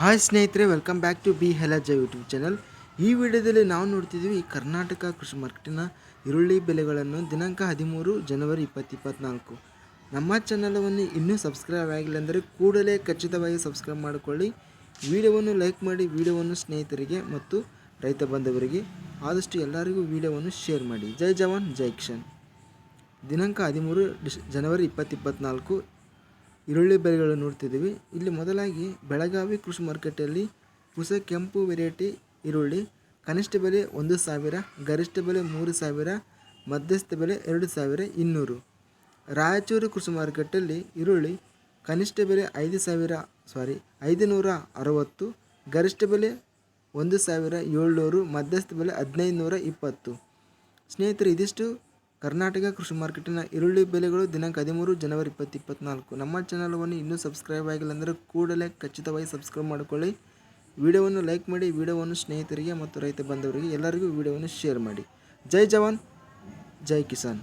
Hi ಸ್ನೇಹಿತರೆ welcome back to B ಹೆಲಜ YouTube channel ಈ ವಿಡಿಯೋದಲ್ಲಿ ನಾವು ನೋಡ್ತಿದ್ದೀವಿ ಕರ್ನಾಟಕ ಕೃಷಿ ಮಾರ್ಕೆಟಿನ ಈರುಳ್ಳಿ ಬೆಲೆಗಳನ್ನು ದಿನಾಂಕ ಹದಿಮೂರು ಜನವರಿ ಇಪ್ಪತ್ತು ಇಪ್ಪತ್ತ್ನಾಲ್ಕು ನಮ್ಮ ಚಾನಲವನ್ನು ಇನ್ನೂ ಸಬ್ಸ್ಕ್ರೈಬ್ ಆಗಿಲ್ಲ ಅಂದರೆ ಕೂಡಲೇ ಖಚಿತವಾಗಿ ಸಬ್ಸ್ಕ್ರೈಬ್ ಮಾಡಿಕೊಳ್ಳಿ. ವಿಡಿಯೋವನ್ನು ಲೈಕ್ ಮಾಡಿ, ವಿಡಿಯೋವನ್ನು ಸ್ನೇಹಿತರಿಗೆ ಮತ್ತು ರೈತ ಬಾಂಧವರಿಗೆ ಆದಷ್ಟು ಎಲ್ಲರಿಗೂ ವಿಡಿಯೋವನ್ನು ಶೇರ್ ಮಾಡಿ. ಜೈ ಜವಾನ್, ಜೈ ಕಿಶನ್ ದಿನಾಂಕ ಹದಿಮೂರು ಡಿಸ್, ಜನವರಿ ಇಪ್ಪತ್ತು ಇಪ್ಪತ್ತ್ನಾಲ್ಕು ಈರುಳ್ಳಿ ಬೆಲೆಗಳನ್ನು ನೋಡ್ತಿದ್ದೀವಿ. ಇಲ್ಲಿ ಮೊದಲಾಗಿ ಬೆಳಗಾವಿ ಕೃಷಿ ಮಾರ್ಕೆಟಲ್ಲಿ ಹೊಸ ಕೆಂಪು ವೆರೈಟಿ ಈರುಳ್ಳಿ, ಕನಿಷ್ಠ ಬೆಲೆ ಒಂದು ಸಾವಿರ, ಗರಿಷ್ಠ ಬೆಲೆ ಮೂರು ಸಾವಿರ, ಮಧ್ಯಸ್ಥ ಬೆಲೆ ಎರಡು ಸಾವಿರ ಇನ್ನೂರು. ರಾಯಚೂರು ಕೃಷಿ ಮಾರುಕಟ್ಟೆಯಲ್ಲಿ ಈರುಳ್ಳಿ ಕನಿಷ್ಠ ಬೆಲೆ ಐದು ಸಾವಿರ ಸಾರಿ ಐದು ನೂರ ಅರವತ್ತು, ಗರಿಷ್ಠ ಬೆಲೆ ಒಂದು ಸಾವಿರ ಏಳ್ನೂರು, ಮಧ್ಯಸ್ಥ ಬೆಲೆ ಹದಿನೈದು ನೂರ ಇಪ್ಪತ್ತು. ಸ್ನೇಹಿತರೆ, ಇದಿಷ್ಟು ಕರ್ನಾಟಕ ಕೃಷಿ ಮಾರ್ಕೆಟಿನ ಈರುಳ್ಳಿ ಬೆಲೆಗಳು ದಿನಾಂಕ ಹದಿಮೂರು ಜನವರಿ ಇಪ್ಪತ್ತು ಇಪ್ಪತ್ನಾಲ್ಕು ನಮ್ಮ ಚಾನಲವನ್ನು ಇನ್ನೂ ಸಬ್ಸ್ಕ್ರೈಬ್ ಆಗಿಲ್ಲ ಅಂದರೆ ಕೂಡಲೇ ಖಚಿತವಾಗಿ ಸಬ್ಸ್ಕ್ರೈಬ್ ಮಾಡಿಕೊಳ್ಳಿ. ವಿಡಿಯೋವನ್ನು ಲೈಕ್ ಮಾಡಿ, ವಿಡಿಯೋವನ್ನು ಸ್ನೇಹಿತರಿಗೆ ಮತ್ತು ರೈತ ಬಾಂಧವರಿಗೆ ಎಲ್ಲರಿಗೂ ವಿಡಿಯೋವನ್ನು ಶೇರ್ ಮಾಡಿ. ಜೈ ಜವಾನ್, ಜೈ ಕಿಸಾನ್.